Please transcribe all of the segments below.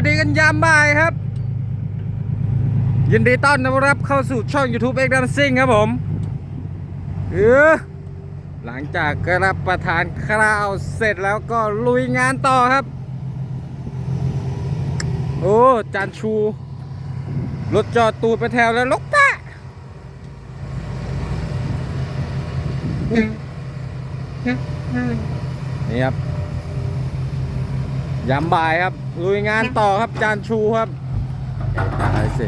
วัสดีกันยามบ่ายครับ ยินดีต้อนรับเข้าสู่ช่อง YouTube เอ็กดัมซิงครับผมเออหลังจากกรับประทานข้าวเสร็จแล้วก็ลุยงานต่อครับ โอ้จานชู รถจอดตูดไปแถวแล้วลกปะนี่ครับ ยามบ่ายครับ ลุยงานต่อครับจานชูครับตายสิ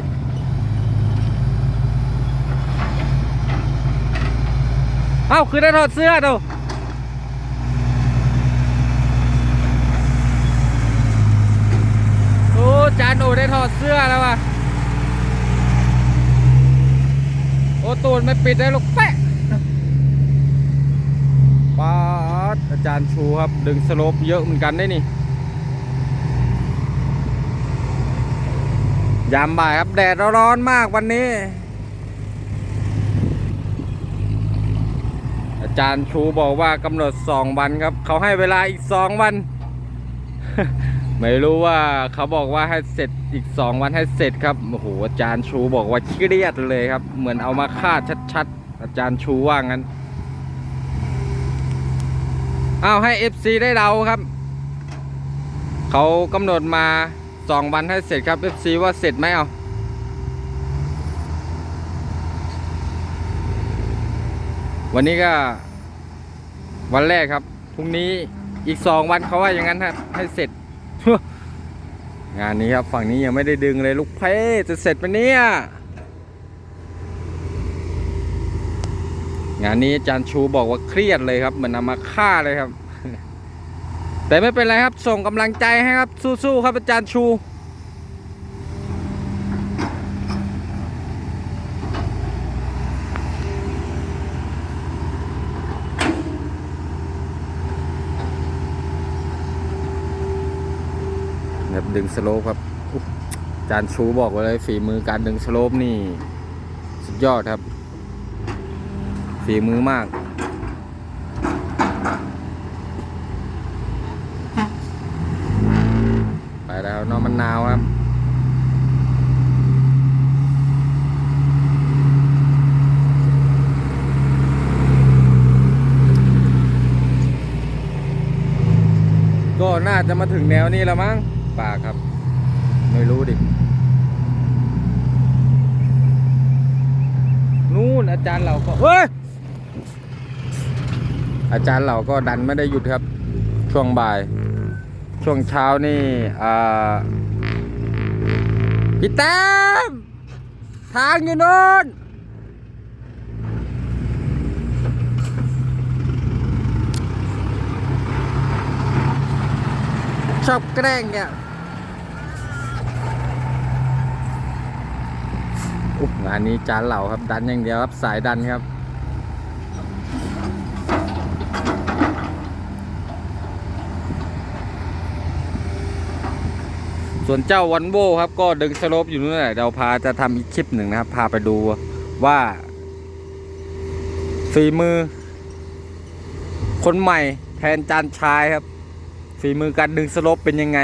เอ้าคือได้ถอดเสื้อดูโอ้จานโอได้ถอดเสื้อแล้วว่ะโอ้ตูนไม่ปิดได้ลูกแปะป๊าดอาจารย์ชูครับ ดึงสโลปเยอะเหมือนกันได้นี่ ยามบ่ายครับ แดดร้อนมากวันนี้ อาจารย์ชูบอกว่ากำหนด2วันครับ เขาให้เวลาอีก2วัน ไม่รู้ว่าเขาบอกว่าให้เสร็จอีก2วันให้เสร็จครับโอ้โหอาจารย์ชูบอกว่าเครียดเลยครับ เหมือนเอามาฆ่าชัดๆ อาจารย์ชูว่างั้นเอาให้ FC ได้เราครับ เขากำหนดมา สองวันให้เสร็จครับ FC ว่าเสร็จไหมเอาวันนี้ก็ วันแรกครับพรุ่งนี้อีกสองวันเขาว่าอย่างนั้นครับให้เสร็จ งานนี้ครับ ฝั่งนี้ยังไม่ได้ดึงเลยลูกเพจะเสร็จปะเนี่ยงานนี้อาจารย์ชูบอกว่าเครียดเลยครับ เหมือนเอามาฆ่าเลยครับ แต่ไม่เป็นไรครับส่งกำลังใจให้ครับสู้ๆครับอาจารย์ชูครับดึงสโลปครับอาจารย์ชูบอกไว้เลยฝีมือการดึงสโลปนี่ สุดยอดครับ ฝีมือมาก ไปแล้วน้อง มันนาวครับก็น่าจะมาถึงแนวนี้แล้วมั้งป่าครับ ไม่รู้ดิ นู่นอาจารย์เราก็ เฮ้ย อาจารย์เราก็ดันไม่ได้หยุดครับ ช่วงบ่าย ช่วงเช้านี่ อ่า พี่แต้มทางอยู่โน่นชอบแกล้งเนี่ยอุ๊ยงานนี้จานเหล่าครับดันอย่างเดียวครับสายดันครับ ส่วนเจ้าวันโวครับ ก็ดึงสโลปอยู่นู่นแหละเราพาจะทำอีกคลิปหนึ่งนะครับ พาไปดูว่าฝีมือ คนใหม่แทนจานชายครับฝีมือการดึงสโลปเป็นยังไง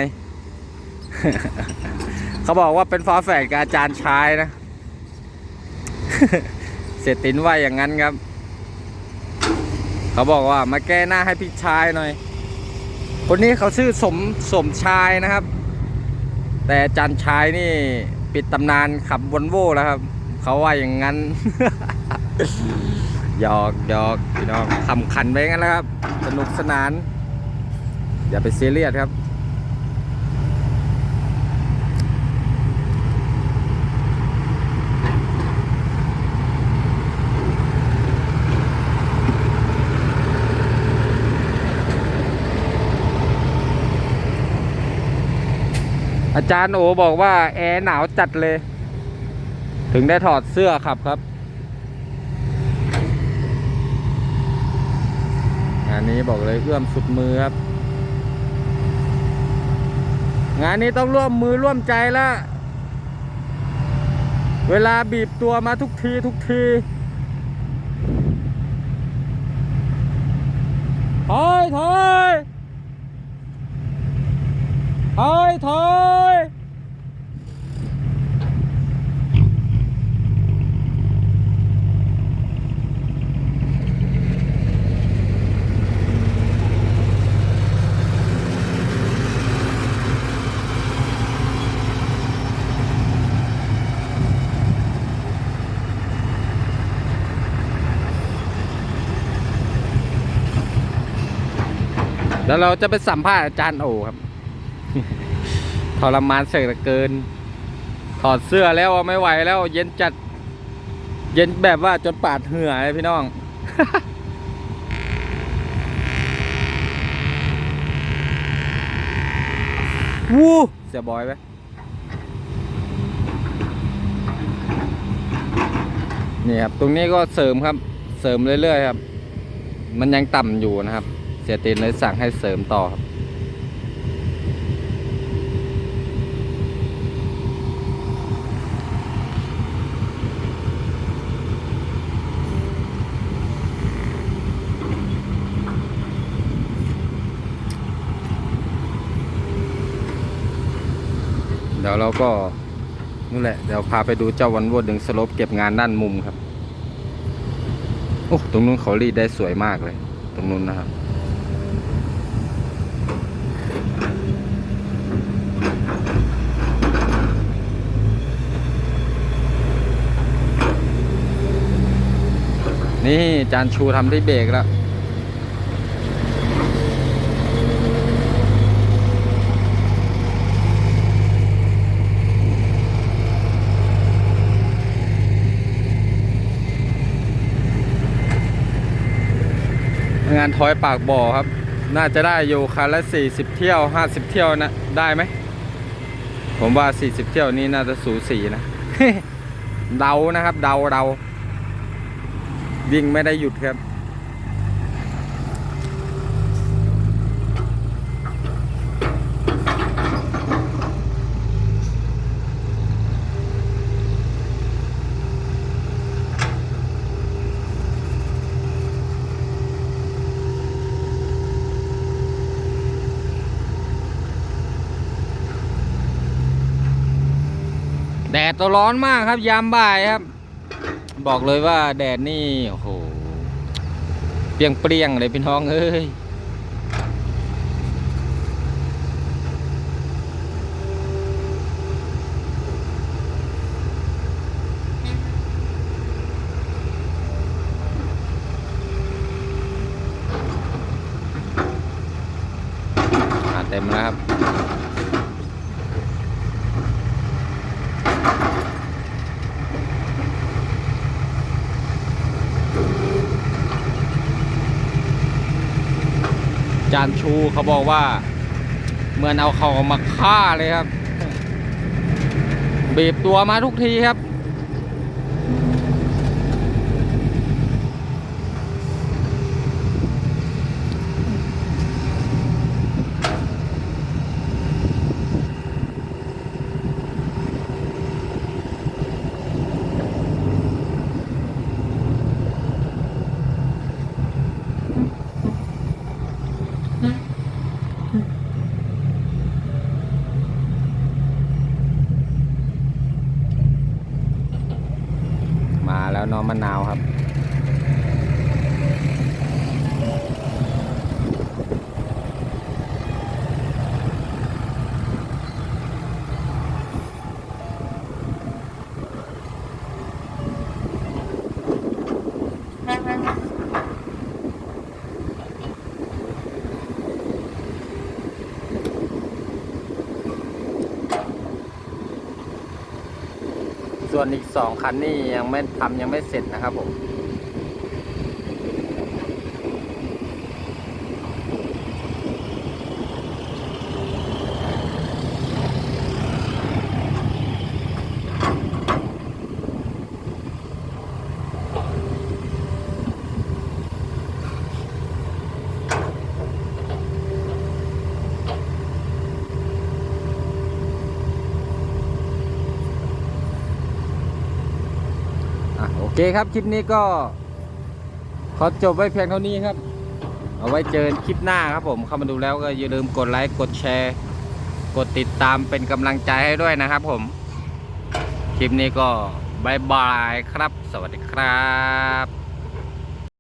เขาบอกว่าเป็นฟ้าแฝดกับอาจารย์ชายนะ เสยตินว่าอย่างนั้นครับ เขาบอกว่ามาแก้หน้าให้พี่ชายหน่อย คนนี้เขาชื่อสมสมชายนะครับ แต่จันชายนี่ปิดตำนานขับวอลโว่แล้วครับ เขาว่าอย่างนั้น หยอกหยอกพี่น้องขำขันไปงั้นแล้วครับ สนุกสนาน อย่าไปเซีเรียสครับ อาจารย์โอบอกว่าแอร์หนาวจัดเลย ถึงได้ถอดเสื้อขับครับงานนี้บอกเลยเอื้อมสุดมือครับ งานนี้ต้องร่วมมือร่วมใจล้วเวลาบีบตัวมาทุกทีทุกทีถอยถอยถอยถอย แล้วเราจะไปสัมภาษณ์อาจารย์โอครับทรมานเสียเหลือเกิน ถอดเสื้อแล้วไม่ไหวแล้วเย็นจัด เย็นแบบว่าจนปาดเหงื่อเลยพี่น้อง วู้เสียบอยไหมนี่ครับ ตรงนี้ก็เสริมครับ เสริมเรื่อยๆครับ มันยังต่ำอยู่นะครับ สียตีนเลยสั่งให้เสริมต่อครับเดี๋ยวเราก็นู่นแหละเดี๋ยวพาไปดูเจ้าวันวดดึงสลบเก็บงานด้านมุมครับ โอ้ตรงนู้นเขารีดได้สวยมากเลย ตรงนู้นนะครับ นี่จานชูทำได้เบรกแล้ว งานทอยปากบ่อครับ น่าจะได้อยู่คันละ 40 เที่ยว 50 เที่ยวนะ ได้ไหม ผมว่า 40 เที่ยวนี้น่าจะสูสีนะ เดานะครับ เดาเดา วิ่งไม่ได้หยุดครับ แดดตัวร้อนมากครับยามบ่ายครับ บอกเลยว่าแดดนี่โอ้โหเปรียงเปรียงเลยพี่น้องเอ้ยอ่าเต็มแล้วครับ จานชูเขาบอกว่า เหมือนเอาเขามาฆ่าเลยครับบีบตัวมาทุกทีครับ ส่วนอีกสองคันนี่ยังไม่ทำยังไม่เสร็จนะครับผม เคครับ คลิปนี้ก็ ขอจบไว้เพียงเท่านี้ครับ เอาไว้เจอคลิปหน้าครับผมเข้ามาดูแล้วก็อย่าลืมกดไลค์กดแชร์ กดติดตามเป็นกำลังใจให้ด้วยนะครับผม คลิปนี้ก็บายบายครับ สวัสดีครับ